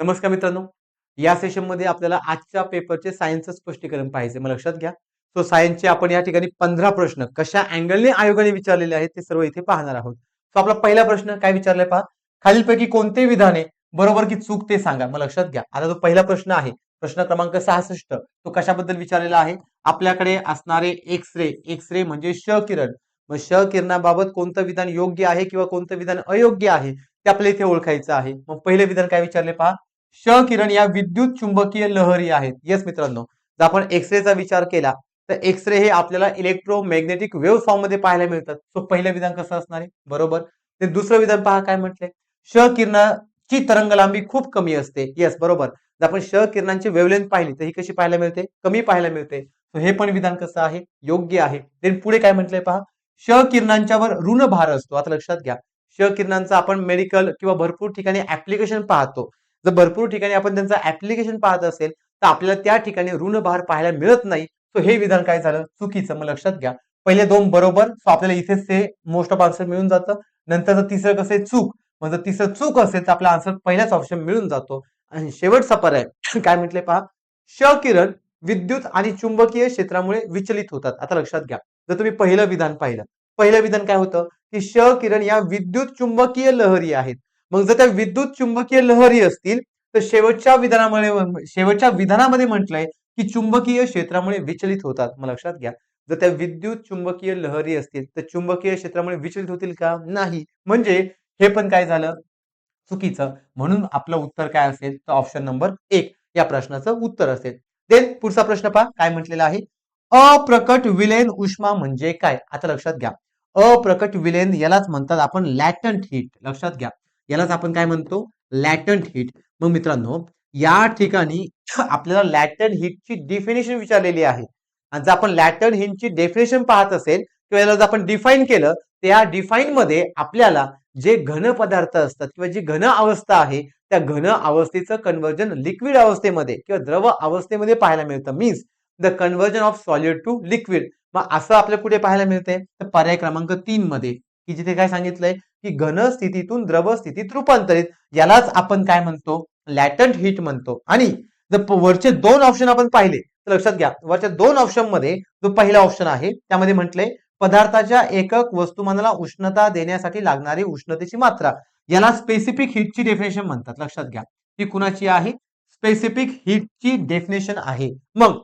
नमस्कार मित्रांनो. या सेशनमध्ये आपल्याला आजच्या पेपरचे सायन्सचं स्पष्टीकरण पाहायचे मग लक्षात घ्या. सो सायन्सचे आपण या ठिकाणी पंधरा प्रश्न कशा अँगलने आयोगाने विचारलेले आहेत ते सर्व इथे पाहणार आहोत. सो आपला पहिला प्रश्न काय विचारलाय पहा? खालीलपैकी कोणते विधाने बरोबर की चूक ते सांगा? मग लक्षात घ्या. आता जो पहिला प्रश्न आहे प्रश्न क्रमांक सहासष्ट तो कशाबद्दल विचारलेला आहे? आपल्याकडे असणारे एक्स रे एक्स रे म्हणजे श किरण मग श किरणाबाबत कोणतं विधान योग्य आहे किंवा कोणतं विधान अयोग्य आहे ते आपल्याला इथे ओळखायचं आहे. मग पहिले विधान काय विचारले पहा? श किरण या विद्युत चुंबकीय लहरी आहेत. येस मित्रांनो जर आपण एक्सरेचा विचार केला तर एक्सरे हे आपल्याला इलेक्ट्रोमॅग्नेटिक वेव्ह फॉर्ममध्ये पाहायला मिळतात. सो पहिलं विधान कसं असणार आहे? बरोबर? ते दुसरं विधान पहा काय म्हटलंय? श किरणाची तरंग लांबी खूप कमी असते. येस बरोबर? जर आपण श किरणांची वेवलेंथ पाहिली तर ही कशी पाहायला मिळते? कमी पाहायला मिळते. सो हे पण विधान कसं आहे? योग्य आहे. देन पुढे काय म्हटलंय पहा? श किरणांच्यावर ऋण भार असतो. आता लक्षात घ्या. श किरणांचा आपण मेडिकल किंवा भरपूर ठिकाणी ऍप्लिकेशन पाहतो. जर भरपूर ठिकाणी आपण त्यांचं ऍप्लिकेशन पाहत असेल तर आपल्याला त्या ठिकाणी ऋणभार पाहायला मिळत नाही. सो हे विधान काय झालं? चुकीचं. मग लक्षात घ्या. पहिले दोन बरोबर सो आपल्याला इथेच ते मोस्ट ऑफ आन्सर मिळून जातं. नंतर तिसरं कसं आहे चूक. मग जर तिसरं चूक असेल तर आपला आन्सर पहिल्याच ऑप्शन मिळून जातो. आणि शेवटचा पर्याय. काय म्हटले पहा? श किरण विद्युत आणि चुंबकीय क्षेत्रामुळे विचलित होतात. आता लक्षात घ्या. जर तुम्ही पहिलं विधान पाहिलं. पहिलं विधान काय होतं? की श किरण या विद्युत चुंबकीय लहरी आहेत. मग जर त्या विद्युत चुंबकीय लहरी असतील तर शेवटच्या विधानामुळे शेवटच्या विधानामध्ये म्हटलंय की चुंबकीय क्षेत्रामुळे विचलित होतात. मग लक्षात घ्या. जर त्या विद्युत चुंबकीय लहरी असतील तर चुंबकीय क्षेत्रामुळे विचलित होतील का? नाही. म्हणजे हे पण काय झालं? चुकीचं. म्हणून आपलं उत्तर काय असेल? तर ऑप्शन नंबर एक. या प्रश्नाचं उत्तर असेल. देन पुढचा प्रश्न पहा. काय म्हटलेला आहे? अप्रकट विलेन उष्मा म्हणजे काय? आता लक्षात घ्या. अप्रकट विलेन यालाच म्हणतात आपण लॅटंट हीट. लक्षात घ्या. यालाच आपण काय म्हणतो? लॅटंट हीट मग मित्रांनो या ठिकाणी आपल्याला लॅटंट हीटची डेफिनेशन विचारलेली आहे. आणि जर आपण लॅटंट हिटची डेफिनेशन पाहत असेल किंवा याला जर आपण डिफाईन केलं त्या डिफाईन मध्ये आपल्याला जे घन पदार्थ असतात किंवा जी घन अवस्था आहे त्या घन अवस्थेचं कन्वर्जन लिक्विड अवस्थेमध्ये किंवा द्रव अवस्थेमध्ये पाहायला मिळतं. Means the conversion of solid to liquid मग असं आपल्या कुठे पाहायला मिळतंय? तर पर्याय क्रमांक तीन मध्ये. की जिथे काय सांगितलंय? की घन स्थितीतून द्रव स्थितीत रूपांतरित. यालाच आपण काय म्हणतो? लॅटंट हीट म्हणतो. आणि जर वरचे दोन ऑप्शन आपण पाहिले तर लक्षात घ्या. वरच्या दोन ऑप्शनमध्ये जो पहिला ऑप्शन आहे त्यामध्ये म्हटलंय पदार्थाच्या एकक वस्तुमानाला उष्णता देण्यासाठी लागणारी उष्णतेची मात्रा. याला स्पेसिफिक हीटची डेफिनेशन म्हणतात. लक्षात घ्या. ती कुणाची आहे? स्पेसिफिक हीटची डेफिनेशन आहे. मग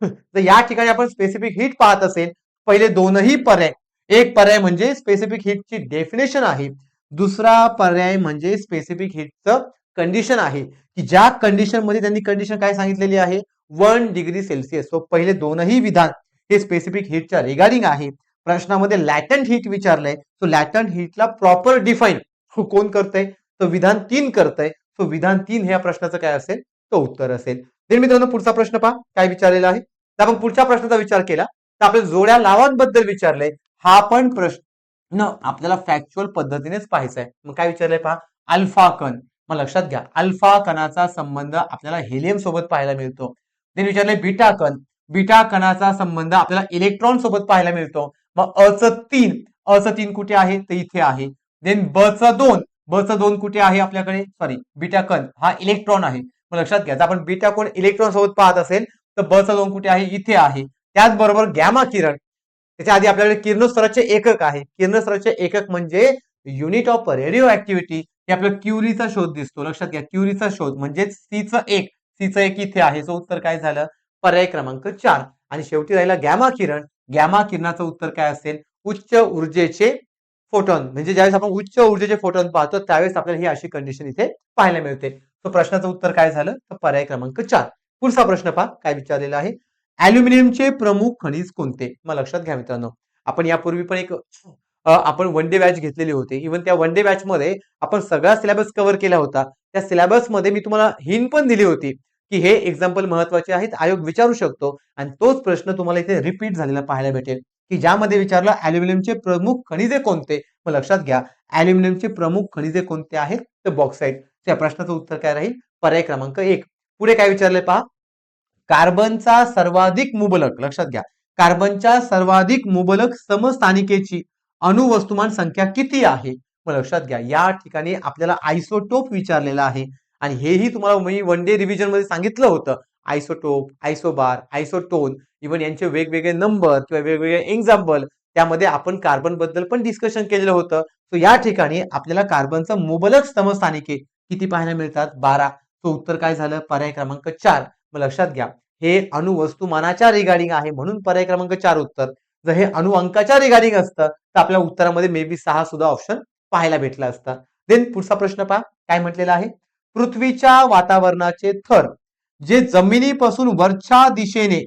तर या ठिकाणी आपण स्पेसिफिक हीट पाहत असेल पहिले दोनही पर्याय एक पर्याय म्हणजे स्पेसिफिक हिटची डेफिनेशन आहे. दुसरा पर्याय म्हणजे स्पेसिफिक हिटचं कंडिशन आहे. की ज्या कंडिशनमध्ये त्यांनी कंडिशन काय सांगितलेली आहे? वन डिग्री सेल्सिअस सो पहिले दोनही विधान हे स्पेसिफिक हिटच्या रिगार्डिंग आहे. प्रश्नामध्ये लॅटंट हिट विचारलंय. सो लॅटंट हिटला प्रॉपर डिफाईन कोण करतंय? तर विधान तीन करतंय. सो विधान तीन हे या प्रश्नाचं काय असेल? तो उत्तर असेल. तर मित्रांनो पुढचा प्रश्न पहा. काय विचारलेला आहे? तर आपण पुढच्या प्रश्नाचा विचार केला. तर आपल्या जोड्या लावांबद्दल विचारलंय. हा पण प्रश्न आपल्याला फॅक्च्युअल पद्धतीनेच पाहायचा आहे. मग काय विचारलंय पहा? अल्फा कण. मग लक्षात घ्या अल्फा कणाचा संबंध आपल्याला हेलियम सोबत पाहायला मिळतो. देन विचारलंय बीटा कण. बीटा कणाचा संबंध आपल्याला इलेक्ट्रॉन सोबत पाहायला मिळतो. मग अच तीन. अच तीन कुठे आहे? तर इथे आहे. देन ब च दोन. ब च दोन कुठे आहे आपल्याकडे? सॉरी बीटा कण. हा इलेक्ट्रॉन आहे. मग लक्षात घ्या जर आपण बीटा कोण इलेक्ट्रॉन सोबत पाहत असेल तर ब चा दोन कुठे आहे? इथे आहे. त्याचबरोबर गॅमा किरण. त्याच्या आधी आपल्याकडे किरणोत्सराचे एकक आहे. किरणोत्सराचे एकक म्हणजे युनिट ऑफ रेडिओ ऍक्टिव्हिटी हे आपल्या क्युरीचा शोध दिसतो. लक्षात घ्या क्युरीचा शोध म्हणजेच सीचं एक. सीचं एक इथे आहे. सो उत्तर काय झालं? पर्याय क्रमांक चार. आणि शेवटी राहिला गॅमा किरण. गॅमा किरणाचं उत्तर काय असेल? उच्च ऊर्जेचे फोटॉन. म्हणजे ज्यावेळेस आपण उच्च ऊर्जेचे फोटॉन पाहतो त्यावेळेस आपल्याला ही अशी कंडिशन इथे पाहायला मिळते. सो प्रश्नाचं उत्तर काय झालं? तर पर्याय क्रमांक चार. पुढचा प्रश्न पहा. काय विचारलेला आहे? अल्युमिनियमचे प्रमुख खनिज कोणते? मग लक्षात घ्या मित्रांनो. आपण यापूर्वी पण एक आपण वन डे बॅच घेतलेली होती. इव्हन त्या वन डे बॅच मध्ये आपण सगळा सिलेबस कव्हर केला होता. त्या सिलेबसमध्ये मी तुम्हाला हिन पण दिली होती की हे एक्झाम्पल महत्त्वाचे आहेत. आयोग विचारू शकतो. आणि तोच प्रश्न तुम्हाला इथे रिपीट झालेला पाहायला भेटेल. की ज्यामध्ये विचारलं अल्युमिनियमचे प्रमुख खनिजे कोणते? मग लक्षात घ्या. ॲल्युमिनियमचे प्रमुख खनिजे कोणते आहेत? तर बॉक्साईट त्या प्रश्नाचं उत्तर काय राहील? पर्याय क्रमांक एक. पुढे काय विचारलंय पहा? कार्बनचा सर्वाधिक मुबलक लक्षात घ्या. कार्बनच्या सर्वाधिक मुबलक समस्थानिकेची अणुवस्तुमान संख्या किती आहे? मग लक्षात घ्या या ठिकाणी आपल्याला आयसोटोप विचारलेला आहे आणि हेही तुम्हाला मी वन डे रिव्हिजनमध्ये सांगितलं होतं. आयसोटोप आयसोबार आयसोटोन इव्हन यांचे वेगवेगळे नंबर किंवा वेगवेगळे एक्झाम्पल त्यामध्ये आपण कार्बनबद्दल पण डिस्कशन केलेलं होतं. सो या ठिकाणी आपल्याला कार्बनचा मुबलक समस्थानिके किती पाहायला मिळतात? बारा. सो उत्तर काय झालं? पर्याय क्रमांक चार. मग लक्षात घ्या हे अणुवस्तुमानाच्या रिगार्डिंग आहे म्हणून पर्याय क्रमांक चार उत्तर. जर हे अणु अंकाच्या रिगार्डिंग असतं तर आपल्या उत्तरामध्ये मे बी सहा सुद्धा ऑप्शन पाहायला भेटला असता. देन पुढचा प्रश्न पहा काय म्हटलेला आहे? पृथ्वीच्या वातावरणाचे थर जे जमिनीपासून वरच्या दिशेने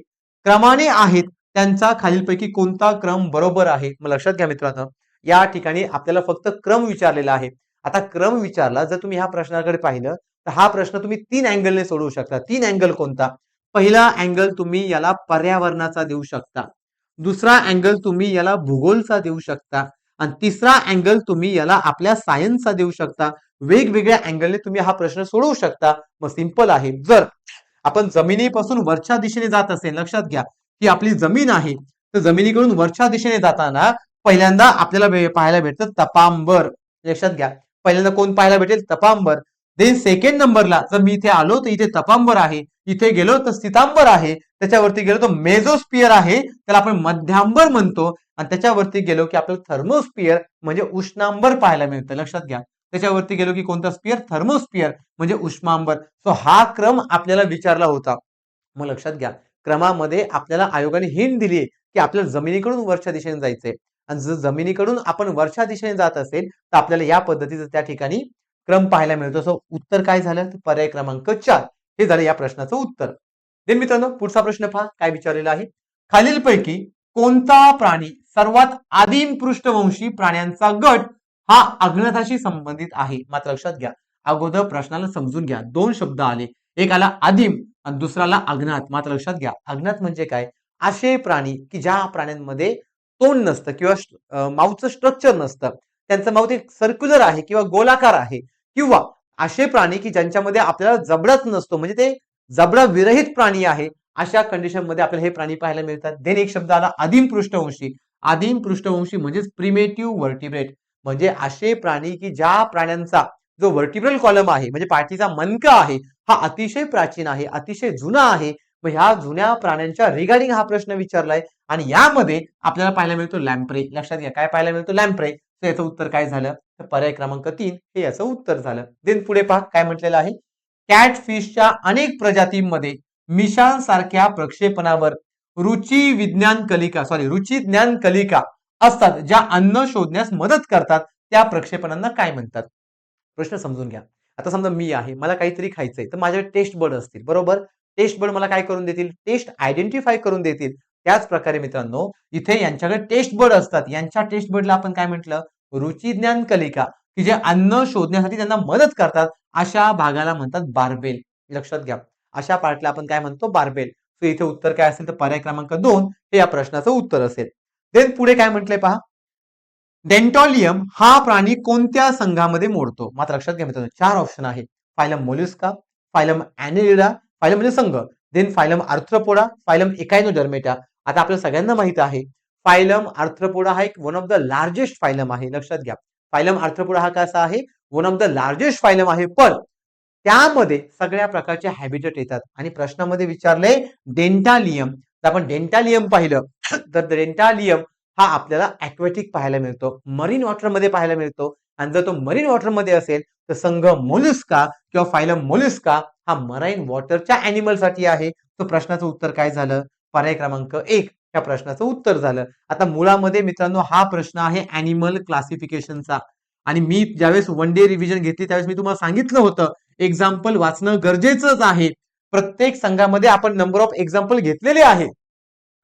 क्रमाने आहेत त्यांचा खालीलपैकी कोणता क्रम बरोबर आहे? मग लक्षात घ्या मित्रांनो या ठिकाणी आपल्याला फक्त क्रम विचारलेला आहे. आता क्रम विचारला जर तुम्ही ह्या प्रश्नाकडे पाहिलं तर हा प्रश्न तुम्ही तीन अँगलने सोडवू शकता. तीन अँगल कोणता? पहिला अँगल तुम्ही याला पर्यावरणाचा देऊ शकता. दुसरा अँगल तुम्ही याला भूगोलचा देऊ शकता. आणि तिसरा अँगल तुम्ही याला आपल्या सायन्सचा देऊ शकता. वेगवेगळ्या अँगलने तुम्ही हा प्रश्न सोडवू शकता. मग सिंपल आहे. जर आपण जमिनीपासून वरच्या दिशेने जात असेल लक्षात घ्या की आपली जमीन आहे. तर जमिनीकडून वरच्या दिशेने जाताना पहिल्यांदा आपल्याला पाहायला भेटतं तपांबर. लक्षात घ्या. पहिल्यांदा कोण पाहायला भेटेल? तपांबर. देन सेकंड नंबरला जर मी इथे आलो तर इथे तपांबर आहे. इथे गेलो तर स्थितांबर आहे. त्याच्यावरती गेलो तर मेझोस्पियर आहे. त्याला आपण मध्यांबर म्हणतो. आणि त्याच्यावरती गेलो की आपल्याला थर्मोस्पियर म्हणजे उष्णांबर पाहायला मिळतं. लक्षात घ्या. त्याच्यावरती गेलो की कोणता स्पियर थर्मोस्पियर म्हणजे उष्मांबर. सो हा क्रम आपल्याला विचारला होता. मग लक्षात घ्या. क्रमामध्ये आपल्याला आयोगाने हिंट दिली की आपल्याला जमिनीकडून वरच्या दिशेने जायचंय. आणि जर जमिनीकडून आपण वरच्या दिशेने जात असेल तर आपल्याला या पद्धतीचं त्या ठिकाणी क्रम पाहायला मिळतो. सो उत्तर काय झालं? पर्याय क्रमांक चार. हे झालं या प्रश्नाचं उत्तर. देन मित्रांनो पुढचा प्रश्न पहा. काय विचारलेला आहे? खालीलपैकी कोणता प्राणी सर्वात आदिम पृष्ठवंशी प्राण्यांचा गट हा अज्ञाताशी संबंधित आहे? मात्र लक्षात घ्या. अगोदर प्रश्नाला समजून घ्या. दोन शब्द आले. एक आला आदिम आणि दुसराला अज्ञात मात्र लक्षात घ्या. अज्ञात म्हणजे काय? असे प्राणी की ज्या प्राण्यांमध्ये तोंड नसतं किंवा माऊथचं स्ट्रक्चर नसतं. त्यांचं माऊथ एक सर्क्युलर आहे किंवा गोलाकार आहे. किंवा असे प्राणी की ज्यांच्यामध्ये आपल्याला जबडाच नसतो म्हणजे ते जबडा विरहित प्राणी आहे अशा कंडिशनमध्ये आपल्याला हे प्राणी पाहायला मिळतात. देन एक शब्द आला आदिम पृष्ठवंशी. आदिम पृष्ठवंशी म्हणजेच प्रिमेटिव्ह वर्टिब्रेट म्हणजे असे प्राणी की ज्या प्राण्यांचा जो वर्टिब्रल कॉलम आहे म्हणजे पाठीचा मनका आहे हा अतिशय प्राचीन आहे अतिशय जुना आहे. मग ह्या जुन्या प्राण्यांच्या रिगार्डिंग हा प्रश्न विचारलाय. आणि यामध्ये आपल्याला पाहायला मिळतो लॅम्प्रे लक्षात घ्या काय पाहायला मिळतो? लॅम्प्रे तर याचं उत्तर काय झालं? तर पर्याय क्रमांक तीन हे याचं उत्तर झालं. देन पुढे पहा काय म्हटलेलं आहे? कॅटफिशच्या अनेक प्रजातींमध्ये मिशान सारख्या प्रक्षेपणावर रुची विज्ञान कलिका सॉरी रुची ज्ञान कलिका असतात ज्या अन्न शोधण्यास मदत करतात. त्या प्रक्षेपणांना काय म्हणतात? प्रश्न समजून घ्या. आता समजा मी आहे मला काहीतरी खायचंय तर माझ्याकडे टेस्ट बर्ड असतील बरोबर? टेस्ट बर्ड मला काय करून देतील? टेस्ट आयडेंटिफाय करून देतील. त्याच प्रकारे मित्रांनो इथे यांच्याकडे टेस्ट बर्ड असतात. यांच्या टेस्ट बर्डला आपण काय म्हटलं? रुची ज्ञान कलिका की जे अन्न शोधण्यासाठी त्यांना मदत करतात अशा भागाला म्हणतात बारबेल. लक्षात घ्या. अशा पार्टला आपण काय म्हणतो? बारबेल. सो इथे उत्तर काय असेल तर पर्याय क्रमांक दोन हे या प्रश्नाचं उत्तर असेल. देन पुढे काय म्हटलंय पहा? डेंटॉलियम हा प्राणी कोणत्या संघामध्ये मोडतो? मात्र लक्षात घ्या मित्रांनो चार ऑप्शन आहे. Phylum Mollusca phylum Annelida phylum म्हणजे संघ then phylum Arthropoda phylum Echinodermata. आता आपल्या सगळ्यांना माहीत आहे फायलम आर्थ्रोपोडा हा एक one of the largest phylum आहे. लक्षात घ्या. फायलम आर्थ्रपोडा हा कसा आहे? One of the largest phylum आहे. पण त्यामध्ये सगळ्या प्रकारचे हॅबिटेट येतात. आणि प्रश्नामध्ये विचारले डेंटालियम. तर आपण डेंटालियम पाहिलं. तर डेंटालियम हा आपल्याला ॲक्वेटिक पाहायला मिळतो. मरीन वॉटरमध्ये पाहायला मिळतो. आणि जर तो मरीन वॉटरमध्ये असेल तर संघ मोलुस्का किंवा फायलम मोलुस्का हा मराईन वॉटरच्या अॅनिमलसाठी आहे. तो प्रश्नाचं उत्तर काय झालं? पर्याय क्रमांक एक. या प्रश्नाचं उत्तर झालं. आता मुळामध्ये मित्रांनो हा प्रश्न आहे अॅनिमल क्लासिफिकेशनचा आणि मी ज्यावेळेस वन डे रिव्हिजन घेतली त्यावेळेस मी तुम्हाला सांगितलं होतं एक्झाम्पल वाचणं गरजेचंच आहे. प्रत्येक संघामध्ये आपण नंबर ऑफ एक्झाम्पल घेतलेले आहे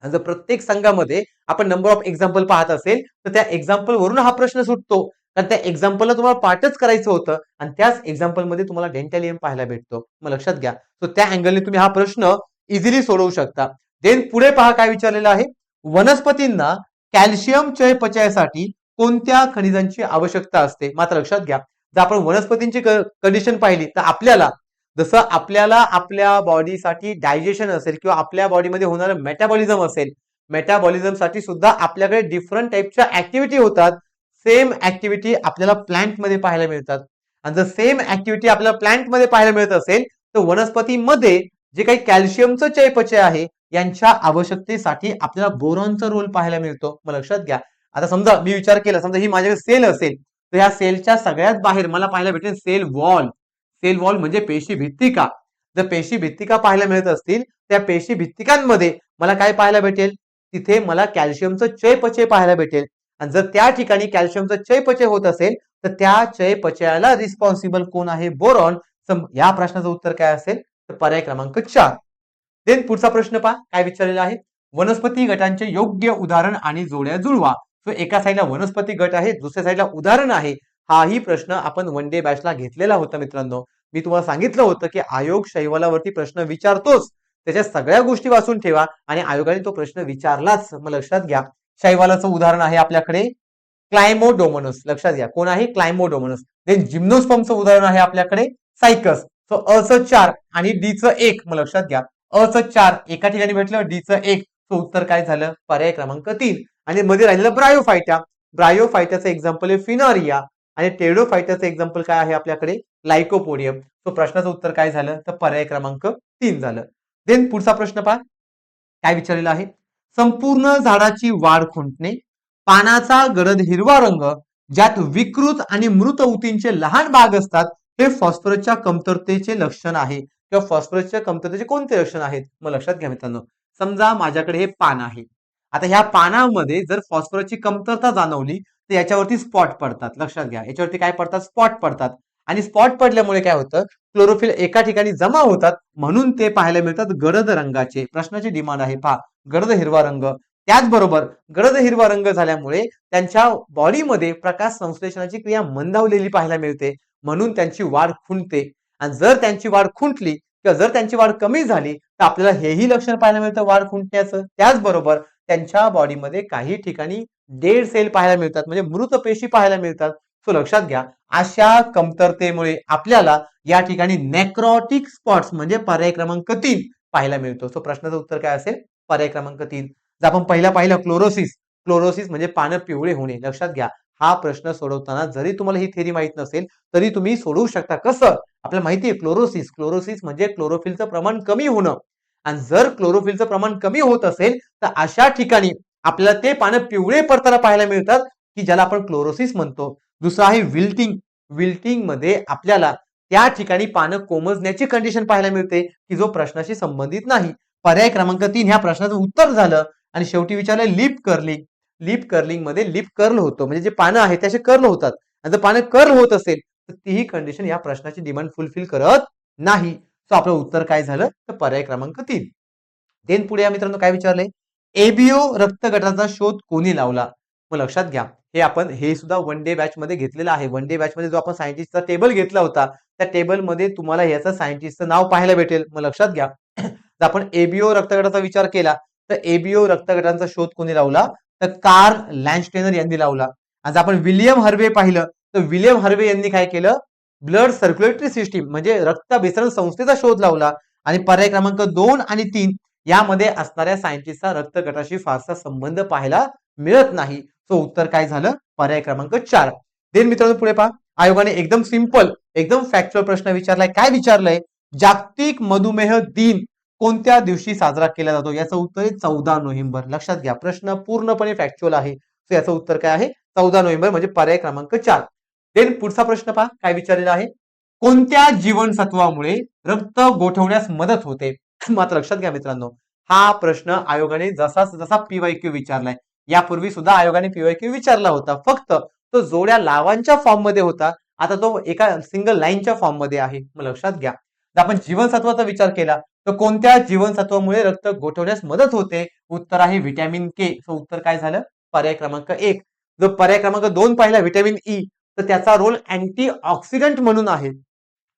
जर प्रत्येक संघामध्ये आपण नंबर ऑफ एक्झाम्पल पाहत असेल तर त्या एक्झाम्पल वरून हा प्रश्न सुटतो. कारण त्या एक्झाम्पलला तुम्हाला पाठच करायचं होतं आणि त्याच एक्झाम्पलमध्ये तुम्हाला डेंटॅलियम पाहायला भेटतो. मग लक्षात घ्या. सो त्या अँगलने तुम्ही हा प्रश्न इझिली सोडवू शकता. देन पुढे पहा काय विचारलेलं आहे. वनस्पतींना कॅल्शियम चयपचयासाठी कोणत्या खनिजांची आवश्यकता असते? मात्र लक्षात घ्या. जर आपण वनस्पतींची कंडिशन पाहिली तर आपल्याला जसं आपल्याला आपल्या बॉडीसाठी डायजेशन असेल किंवा आपल्या बॉडीमध्ये होणारं मेटाबॉलिझम असेल मेटाबॉलिझमसाठी सुद्धा आपल्याकडे डिफरंट टाईपच्या ऍक्टिव्हिटी होतात. सेम ऍक्टिव्हिटी आपल्याला प्लांटमध्ये पाहायला मिळतात. आणि जर सेम ऍक्टिव्हिटी आपल्याला प्लांटमध्ये पाहायला मिळत असेल तर वनस्पतीमध्ये जे काही कॅल्शियमचं चयपचय आहे यांच्या आवश्यकतेसाठी आपल्याला बोरॉनचा रोल पाहायला मिळतो. मग लक्षात घ्या. आता समजा मी विचार केला समजा ही माझ्याकडे सेल असेल तर ह्या सेलच्या सगळ्यात बाहेर मला पाहायला भेटेल सेल वॉल सेल वॉल म्हणजे पेशी भित्तिका जर पेशी भित्तिका पाहायला मिळत असतील त्या पेशी भित्तिकांमध्ये मला काय पाहायला भेटेल? तिथे मला कॅल्शियमचं चयपचय पाहायला भेटेल. आणि जर त्या ठिकाणी कॅल्शियमचं चयपचय होत असेल तर त्या चयपचयाला रिस्पॉन्सिबल कोण आहे? बोरॉन. या प्रश्नाचं उत्तर काय असेल? तर पर्याय क्रमांक चार. देन पुढचा प्रश्न पहा काय विचारलेला आहे? वनस्पती गटांचे योग्य उदाहरण आणि जोड्या जुळवा. सो एका साईडला वनस्पती गट आहे दुसऱ्या साईडला उदाहरण आहे. हाही प्रश्न आपण वन डे बॅचला घेतलेला होता मित्रांनो. मी तुम्हाला सांगितलं होतं की आयोग शैवालावरती प्रश्न विचारतोच. त्याच्या सगळ्या गोष्टी वाचून ठेवा आणि आयोगाने तो प्रश्न विचारलाच. मग लक्षात घ्या. शैवालाचं उदाहरण आहे आपल्याकडे. क्लायमोडोमोनस. लक्षात घ्या. कोण आहे? क्लायमोडोमनस. देन जिम्नोस्पमचं उदाहरण आहे आपल्याकडे. सायकस. सो अचं चार आणि डीचं एक. मग लक्षात घ्या. अचं चार. एका ठिकाणी भेटलं डीचं एक. सो उत्तर काय झालं? पर्याय क्रमांक तीन. आणि मध्ये राहिलेलं ब्रायोफायट्या ब्रायोफायट्याचं एक्झाम्पल आहे फिनॉरिया. आणि टेडोफायट्याचं एक्झाम्पल काय आहे आपल्याकडे? लायकोपोडियम तो प्रश्नाचं उत्तर काय झालं? तर पर्याय क्रमांक तीन झालं. देन पुढचा प्रश्न पहा. काय विचारलेला आहे? संपूर्ण झाडाची वाढ खुंटणे पानाचा गडद हिरवा रंग ज्यात विकृत आणि मृत ऊतींचे लहान भाग असतात हे फॉस्फरसच्या कमतरतेचे लक्षण आहे. किंवा फॉस्फरसच्या कमतरतेचे कोणते लक्षण आहेत? मग लक्षात घ्या मित्रांनो. समजा माझ्याकडे हे पान आहे. आता ह्या पानामध्ये जर फॉस्फरसची कमतरता जाणवली तर याच्यावरती स्पॉट पडतात. लक्षात घ्या. याच्यावरती काय पडतात? स्पॉट पडतात. आणि स्पॉट पडल्यामुळे काय होतं? क्लोरोफिल एका ठिकाणी जमा होतात. म्हणून ते पाहायला मिळतात गडद रंगाचे. प्रश्नाची डिमांड आहे. पहा गडद हिरवा रंग. त्याचबरोबर गडद हिरवा रंग झाल्यामुळे त्यांच्या बॉडीमध्ये प्रकाश संश्लेषणाची क्रिया मंदावलेली पाहायला मिळते. म्हणून त्यांची वाढ खुंटते आणि जर त्यांची वाढ खुंटली किंवा जर त्यांची वाढ कमी झाली तर आपल्याला हेही लक्षण पाहायला मिळतं वाढ खुंटण्याचं. त्याचबरोबर त्यांच्या बॉडीमध्ये काही ठिकाणी डेड सेल पाहायला मिळतात म्हणजे मृत पेशी पाहायला मिळतात. सो लक्षात घ्या अशा कमतरतेमुळे आपल्याला या ठिकाणी नेक्रॉटिक स्पॉट्स म्हणजे पर्याय क्रमांक तीन पाहायला मिळतो. सो प्रश्नाचं उत्तर काय असेल? पर्याय क्रमांक तीन. जर आपण पहिला पाहिलं क्लोरोसिस क्लोरोसिस म्हणजे पानं पिवळे होणे. लक्षात घ्या हा प्रश्न सोडवताना जरी तुम्हाला ही थेरी माहीत नसेल तरी तुम्ही सोडवू शकता. कसं? आपल्याला माहिती आहे क्लोरोसिस क्लोरोसिस म्हणजे क्लोरोफिलचं प्रमाण कमी होणं. आणि जर क्लोरोफिलचं प्रमाण कमी होत असेल तर अशा ठिकाणी आपल्याला ते पानं पिवळे पडताना पाहायला मिळतात की ज्याला आपण क्लोरोसिस म्हणतो. दुसरं आहे विल्टिंग विल्टिंगमध्ये आपल्याला त्या ठिकाणी पानं कोमजण्याची कंडिशन पाहायला मिळते की जो प्रश्नाशी संबंधित नाही. पर्याय क्रमांक तीन ह्या प्रश्नाचं उत्तर झालं. आणि शेवटी विचारलं लिप कर्लिंग लिप कर्लिंगमध्ये लिप कर्ल होतो. म्हणजे जे पानं आहेत त्याचे कर्ल होतात. आणि जर पानं कर्ल होत असेल तर तीही कंडिशन या प्रश्नाची डिमांड फुलफिल करत नाही. सो आपलं उत्तर काय झालं? तर पर्याय क्रमांक तीन. देन पुढे या मित्रांनो काय विचारलंय? एबीओ रक्तगटाचा शोध कोणी लावला? मग लक्षात घ्या. हे आपण हे सुद्धा वन डे बॅच मध्ये घेतलेलं आहे. वन डे बॅच मध्ये जो आपण सायंटिस्टचा टेबल घेतला होता त्या टेबलमध्ये तुम्हाला याचं सायंटिस्टचं नाव पाहायला भेटेल. मग लक्षात घ्या. जर आपण एबीओ रक्तगटाचा विचार केला तर एबीओ रक्तगटांचा शोध कोणी लावला? तर कार्ल लँडस्टेनर यांनी लावला. आज आपण विलियम हर्वे पाहिलं तर विलियम हर्वे यांनी काय केलं? ब्लड सर्क्युलेटरी सिस्टीम म्हणजे रक्त विसरण संस्थेचा शोध लावला. आणि पर्याय क्रमांक दोन आणि तीन यामध्ये असणाऱ्या सायंटिस्टचा रक्तगटाशी फारसा संबंध पाहायला मिळत नाही. सो उत्तर काय झालं? पर्याय क्रमांक चार. देन मित्रांनो पुढे पहा. आयोगाने एकदम सिंपल एकदम फॅक्च्युअल प्रश्न विचारलाय. काय विचारलंय? जागतिक मधुमेह दिन. कोणत्या दिवशी साजरा केला जातो? याचं उत्तर आहे चौदा नोव्हेंबर. लक्षात घ्या प्रश्न पूर्णपणे फॅक्च्युअल आहे. याचं उत्तर काय आहे? चौदा नोव्हेंबर म्हणजे पर्याय क्रमांक चार. देन पुढचा प्रश्न पहा काय विचारलेला आहे? कोणत्या जीवनसत्वामुळे रक्त गोठवण्यास मदत होते? मात्र लक्षात घ्या मित्रांनो हा प्रश्न आयोगाने जसा जसा पीवाय क्यू विचारलाय यापूर्वी सुद्धा आयोगाने पीवाय क्यू विचारला होता. फक्त तो जोड्या लावांच्या फॉर्ममध्ये होता. आता तो एका सिंगल लाईनच्या फॉर्ममध्ये आहे. मग लक्षात घ्या. जर आपण जीवनसत्वाचा विचार केला तर कोणत्या जीवनसत्वामुळे रक्त गोठवण्यास मदत होते? उत्तर आहे व्हिटॅमिन के. सो उत्तर काय झालं? पर्याय क्रमांक एक. जो पर्याय क्रमांक दोन पाहिला व्हिटॅमिन ई तर त्याचा रोल अँटी ऑक्सिडंट म्हणून आहे.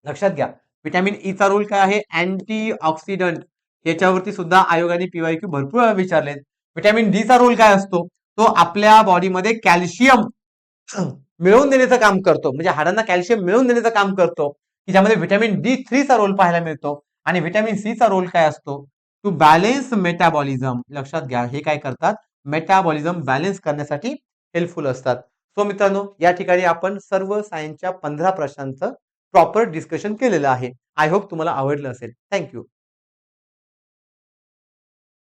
लक्षात घ्या. व्हिटॅमिन e ईचा रोल काय आहे? अँटी ऑक्सिडंट याच्यावरती सुद्धा आयोगाने पीवायक्यू भरपूर वेळा विचारलेत व्हिटॅमिन डी चा रोल काय असतो? तो आपल्या बॉडीमध्ये कॅल्शियम मिळवून देण्याचं काम करतो. म्हणजे हाडांना कॅल्शियम मिळवून देण्याचं काम करतो. की ज्यामध्ये व्हिटॅमिन डी थ्रीचा रोल पाहायला मिळतो. आणि व्हिटॅमिन सी चा रोल काय असतो? टू बॅलेन्स मेटाबॉलिझम लक्षात घ्या हे काय करतात? मेटाबॉलिझम बॅलेन्स करण्यासाठी हेल्पफुल असतात. सो मित्रांनो या ठिकाणी आपण सर्व सायन्सच्या पंधरा प्रश्नांचं प्रॉपर डिस्कशन केलेलं आहे. आय होप तुम्हाला आवडलं असेल. थँक्यू